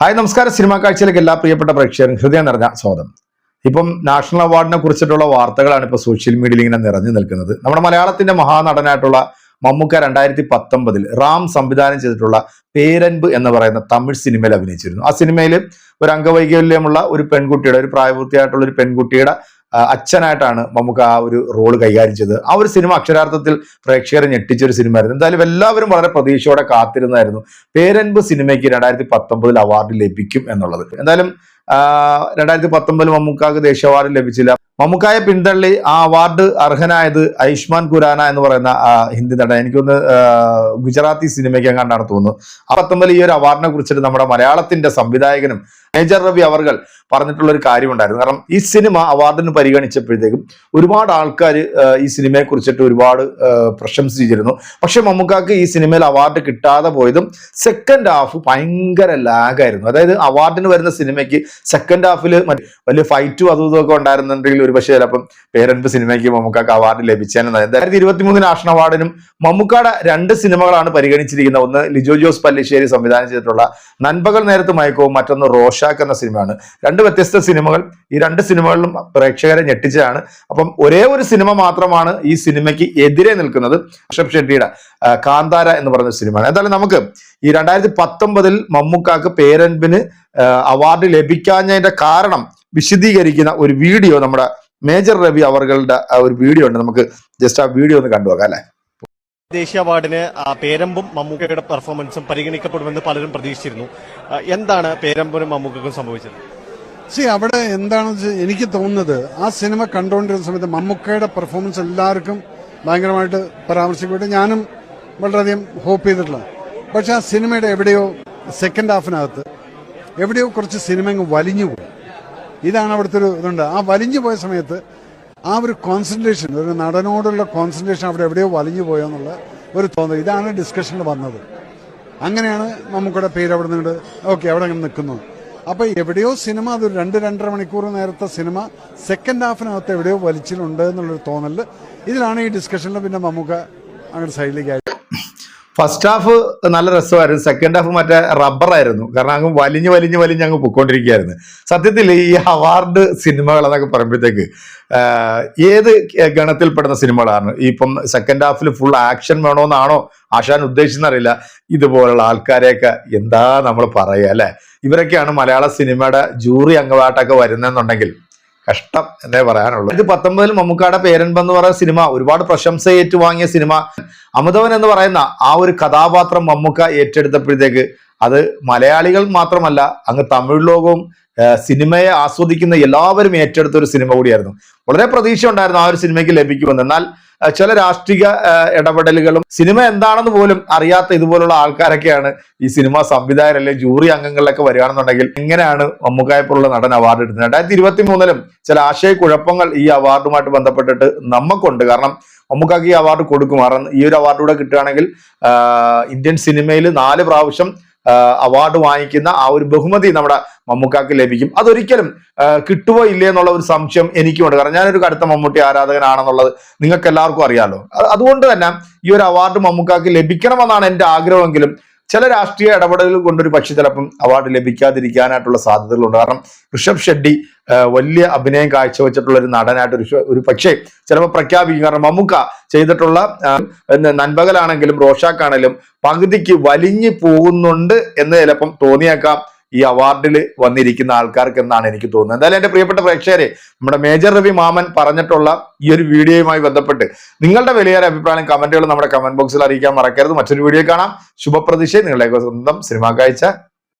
Hi നമസ്കാരം. Cinema കാഴ്ചയിലേക്ക് എല്ലാ പ്രിയപ്പെട്ട പ്രേക്ഷകരും ഹൃദയം നിറഞ്ഞ സ്വാഗതം. ഇപ്പം നാഷണൽ അവാർഡിനെ കുറിച്ചിട്ടുള്ള വാർത്തകളാണ് ഇപ്പോൾ സോഷ്യൽ മീഡിയയിൽ ഇങ്ങനെ നിറഞ്ഞു നിൽക്കുന്നത്. നമ്മുടെ മലയാളത്തിന്റെ മഹാനടനായിട്ടുള്ള മമ്മൂക്ക രണ്ടായിരത്തി പത്തൊമ്പതിൽ റാം സംവിധാനം ചെയ്തിട്ടുള്ള പേരൻപ് എന്ന് പറയുന്ന തമിഴ് സിനിമയിൽ അഭിനയിച്ചിരുന്നു. ആ സിനിമയിൽ ഒരു അംഗവൈകല്യമുള്ള ഒരു പെൺകുട്ടിയുടെ ഒരു പ്രായപൂർത്തിയായിട്ടുള്ള ഒരു പെൺകുട്ടിയുടെ അച്ഛനായിട്ടാണ് നമുക്ക് ആ ഒരു റോൾ കൈകാര്യം ചെയ്തത്. ആ ഒരു സിനിമ അക്ഷരാർത്ഥത്തിൽ പ്രേക്ഷകരെ ഒരു സിനിമയായിരുന്നു എന്തായാലും എല്ലാവരും വളരെ പ്രതീക്ഷയോടെ കാത്തിരുന്നായിരുന്നു. പേരൻപ് സിനിമയ്ക്ക് രണ്ടായിരത്തി പത്തൊമ്പതിൽ അവാർഡ് ലഭിക്കും എന്നുള്ളത്. എന്തായാലും രണ്ടായിരത്തി പത്തൊമ്പതിൽ മമ്മൂക്കാക്ക് ദേശീയ അവാർഡ് ലഭിച്ചില്ല. മമ്മൂക്കായ പിന്തള്ളി ആ അവാർഡ് അർഹനായത് ആയുഷ്മാൻ ഖുരാന എന്ന് പറയുന്ന ഹിന്ദി നടൻ. എനിക്കൊന്ന് ഗുജറാത്തി സിനിമയ്ക്ക് എങ്ങാണ്ടാണ് തോന്നുന്നത്. ആ പത്തൊമ്പതിൽ ഈ ഒരു അവാർഡിനെ കുറിച്ചിട്ട് നമ്മുടെ മലയാളത്തിന്റെ സംവിധായകനും മേജർ രവി അവർകൾ പറഞ്ഞിട്ടുള്ള ഒരു കാര്യമുണ്ടായിരുന്നു. കാരണം ഈ സിനിമ അവാർഡിന് പരിഗണിച്ചപ്പോഴത്തേക്കും ഒരുപാട് ആൾക്കാർ ഈ സിനിമയെ കുറിച്ചിട്ട് ഒരുപാട് പ്രശംസിച്ചിരുന്നു. പക്ഷെ മമ്മൂക്കാക്ക് ഈ സിനിമയിൽ അവാർഡ് കിട്ടാതെ പോയതും സെക്കൻഡ് ഹാഫ് ഭയങ്കര ലാഗായിരുന്നു അതായത് അവാർഡിന് വരുന്ന സിനിമയ്ക്ക് സെക്കൻഡ് ഹാഫിൽ വലിയ ഫൈറ്റും അതും ഇതൊക്കെ ഉണ്ടായിരുന്നുണ്ടെങ്കിൽ ഒരു പക്ഷേ ചിലപ്പം പേരൻപ് സിനിമയ്ക്ക് മമ്മൂക്കാക്ക് അവാർഡ് ലഭിച്ചേനെ. രണ്ടായിരത്തി ഇരുപത്തി മൂന്ന് നാഷണൽ അവാർഡിനും മമ്മൂക്കാടെ രണ്ട് സിനിമകളാണ് പരിഗണിച്ചിരിക്കുന്നത്. ഒന്ന് ലിജോ ജോസ് പല്ലിശ്ശേരി സംവിധാനം ചെയ്തിട്ടുള്ള നൻപകൽ നേരത്ത് മയക്കവും മറ്റൊന്ന് ഖുഷാഖ് എന്ന സിനിമയാണ്. രണ്ട് വ്യത്യസ്ത സിനിമകൾ. ഈ രണ്ട് സിനിമകളിലും പ്രേക്ഷകരെ ഞെട്ടിച്ചതാണ്. അപ്പം ഒരേ ഒരു സിനിമ മാത്രമാണ് ഈ സിനിമയ്ക്ക് എതിരെ നിൽക്കുന്നത് ഋഷഭ് ഷെട്ടിയുടെ കാന്താര എന്ന് പറയുന്ന സിനിമയാണ്. എന്തായാലും നമുക്ക് ഈ രണ്ടായിരത്തി പത്തൊമ്പതിൽ മമ്മൂക്കാക്ക് പേരൻപിന് അവാർഡ് ലഭിക്കാഞ്ഞതിന്റെ കാരണം വിശദീകരിക്കുന്ന ഒരു വീഡിയോ നമ്മുടെ മേജർ രവി അവർകളുടെ ഒരു വീഡിയോ ഉണ്ട്. നമുക്ക് ജസ്റ്റ് ആ വീഡിയോ ഒന്ന് കണ്ടുപോകാം അല്ലേ? ദേശീയ അവാർഡിന് പേരമ്പും മമ്മൂക്കയുടെ പെർഫോമൻസും പരിഗണിക്കപ്പെടുമെന്ന് പലരും പ്രതീക്ഷിച്ചിരുന്നു. എന്താണ് പേരമ്പും മമ്മൂക്കും സംഭവിച്ചത്? സി അവിടെ എന്താണെന്ന് വെച്ചാൽ എനിക്ക് തോന്നുന്നത് ആ സിനിമ കണ്ടുകൊണ്ടിരുന്ന സമയത്ത് മമ്മൂക്കയുടെ പെർഫോമൻസ് എല്ലാവർക്കും ഭയങ്കരമായിട്ട് പരാമർശിക്കപ്പെട്ടു. ഞാനും വളരെയധികം ഹോപ്പ് ചെയ്തിട്ടുള്ള പക്ഷെ ആ സിനിമയുടെ എവിടെയോ സെക്കൻഡ് ഹാഫിനകത്ത് എവിടെയോ കുറച്ച് സിനിമ അങ്ങ് വലിഞ്ഞു പോയി. ഇതാണ് അവിടുത്തെ ഒരു ഇതുണ്ട്. ആ വലിഞ്ഞു പോയ സമയത്ത് ആ ഒരു കോൺസെൻട്രേഷൻ ഒരു നടനോടുള്ള കോൺസെൻട്രേഷൻ അവിടെ എവിടെയോ വലിഞ്ഞു പോയോ എന്നുള്ള ഒരു തോന്നൽ. ഇതാണ് ഡിസ്കഷനിൽ വന്നത്. അങ്ങനെയാണ് നമുക്കിവിടെ പേര് അവിടെ നിന്നിട്ട് ഓക്കെ അവിടെ അങ്ങനെ നിൽക്കുന്നു. അപ്പൊ എവിടെയോ സിനിമ അത് രണ്ട് രണ്ടര മണിക്കൂർ നേരത്തെ സിനിമ സെക്കൻഡ് ഹാഫിനകത്ത് എവിടെയോ വലിച്ചിലുണ്ട് എന്നുള്ളൊരു തോന്നൽ. ഇതിലാണ് ഈ ഡിസ്കഷനിൽ പിന്നെ നമുക്ക് അങ്ങനെ സൈഡിലേക്ക് ഫസ്റ്റ് ഹാഫ് നല്ല രസമായിരുന്നു. സെക്കൻഡ് ഹാഫ് മറ്റേ റബ്ബറായിരുന്നു കാരണം അങ്ങ് വലിഞ്ഞ് വലിഞ്ഞ് വലിഞ്ഞ് അങ്ങ് പൊയ്ക്കൊണ്ടിരിക്കുകയായിരുന്നു. സത്യത്തിൽ ഈ അവാർഡ് സിനിമകൾ എന്നൊക്കെ പറയുമ്പോഴത്തേക്ക് ഏത് ഗണത്തിൽപ്പെടുന്ന സിനിമകളാണ് ഇപ്പം സെക്കൻഡ് ഹാഫിൽ ഫുൾ ആക്ഷൻ വേണമെന്നാണോ ആശാൻ ഉദ്ദേശിച്ചെന്നറിയില്ല. ഇതുപോലുള്ള ആൾക്കാരെയൊക്കെ എന്താ നമ്മൾ പറയുക അല്ലേ? ഇവരൊക്കെയാണ് മലയാള സിനിമയുടെ ജൂറി അംഗമായിട്ടൊക്കെ വരുന്നെന്നുണ്ടെങ്കിൽ കഷ്ടം എന്നേ പറയാനുള്ളൂ. ഇത് പത്തൊമ്പതിൽ മമ്മൂക്കാടെ പേരൻപ് എന്ന് പറയുന്ന സിനിമ ഒരുപാട് പ്രശംസ ഏറ്റുവാങ്ങിയ സിനിമ. അമിതവൻ എന്ന് പറയുന്ന ആ ഒരു കഥാപാത്രം മമ്മൂക്ക ഏറ്റെടുത്തപ്പോഴത്തേക്ക് അത് മലയാളികൾ മാത്രമല്ല അങ്ങ് തമിഴ് ലോകവും സിനിമയെ ആസ്വദിക്കുന്ന എല്ലാവരും ഏറ്റെടുത്ത ഒരു സിനിമ കൂടിയായിരുന്നു. വളരെ പ്രതീക്ഷ ഉണ്ടായിരുന്നു ആ ഒരു സിനിമയ്ക്ക് ലഭിക്കുമെന്ന്. എന്നാൽ ചില രാഷ്ട്രീയ ഇടപെടലുകളും സിനിമ എന്താണെന്ന് പോലും അറിയാത്ത ഇതുപോലുള്ള ആൾക്കാരൊക്കെയാണ് ഈ സിനിമ അല്ലെങ്കിൽ ജൂറി അംഗങ്ങളിലൊക്കെ വരികയാണെന്നുണ്ടെങ്കിൽ എങ്ങനെയാണ് മമ്മൂക്കായപ്പോലുള്ള നടൻ അവാർഡ് എടുത്തത്? രണ്ടായിരത്തി ഇരുപത്തി മൂന്നിലും ചില ആശയക്കുഴപ്പങ്ങൾ ഈ അവാർഡുമായിട്ട് ബന്ധപ്പെട്ടിട്ട് നമുക്കുണ്ട് കാരണം മമ്മൂക്കാക്ക് ഈ അവാർഡ് കൊടുക്കും. ഈ ഒരു അവാർഡ് കൂടെ കിട്ടുകയാണെങ്കിൽ ഇന്ത്യൻ സിനിമയിൽ നാല് പ്രാവശ്യം അവാർഡ് വാങ്ങിക്കുന്ന ആ ഒരു ബഹുമതി നമ്മുടെ മമ്മൂക്കാക്ക് ലഭിക്കും. അതൊരിക്കലും കിട്ടുവോ ഇല്ലേ എന്നുള്ള ഒരു സംശയം എനിക്കുമുണ്ട്. കാരണം ഞാനൊരു കടുത്ത മമ്മൂട്ടി ആരാധകനാണെന്നുള്ളത് നിങ്ങൾക്ക് എല്ലാവർക്കും അറിയാമല്ലോ അതുകൊണ്ട് തന്നെ ഈ ഒരു അവാർഡ് മമ്മൂക്കാക്ക് ലഭിക്കണമെന്നാണ് എന്റെ ആഗ്രഹമെങ്കിലും ചില രാഷ്ട്രീയ ഇടപെടലുകൾ കൊണ്ടൊരു പക്ഷി ചിലപ്പം അവാർഡ് ലഭിക്കാതിരിക്കാനായിട്ടുള്ള സാധ്യതകളുണ്ട്. കാരണം ഋഷഭ് ഷെഡ്ഡി വലിയ അഭിനയം കാഴ്ചവെച്ചിട്ടുള്ള ഒരു നടനായിട്ട് ഒരു ഒരു പക്ഷേ ചിലപ്പോൾ പ്രഖ്യാപിക്കും. കാരണം മമ്മൂക്ക ചെയ്തിട്ടുള്ള നൻപകലാണെങ്കിലും റോഷാക്കാണെങ്കിലും പകുതിക്ക് വലിഞ്ഞു പോകുന്നുണ്ട് എന്ന് ചിലപ്പം തോന്നിയേക്കാം. ഈ അവാർഡിൽ വന്നിരിക്കുന്ന ആൾക്കാർക്ക് എന്നാണ് എനിക്ക് തോന്നുന്നത്. എന്തായാലും എന്റെ പ്രിയപ്പെട്ട പ്രേക്ഷകരെ നമ്മുടെ മേജർ രവി മാമൻ പറഞ്ഞിട്ടുള്ള ഈ ഒരു വീഡിയോയുമായി ബന്ധപ്പെട്ട് നിങ്ങളുടെ വിലയേറെ അഭിപ്രായം കമന്റുകൾ നമ്മുടെ കമന്റ് ബോക്സിൽ അറിയിക്കാൻ മറക്കരുത്. മറ്റൊരു വീഡിയോ കാണാം. ശുഭപ്രതീക്ഷ. നിങ്ങളുടെ സ്വന്തം സിനിമ കാഴ്ച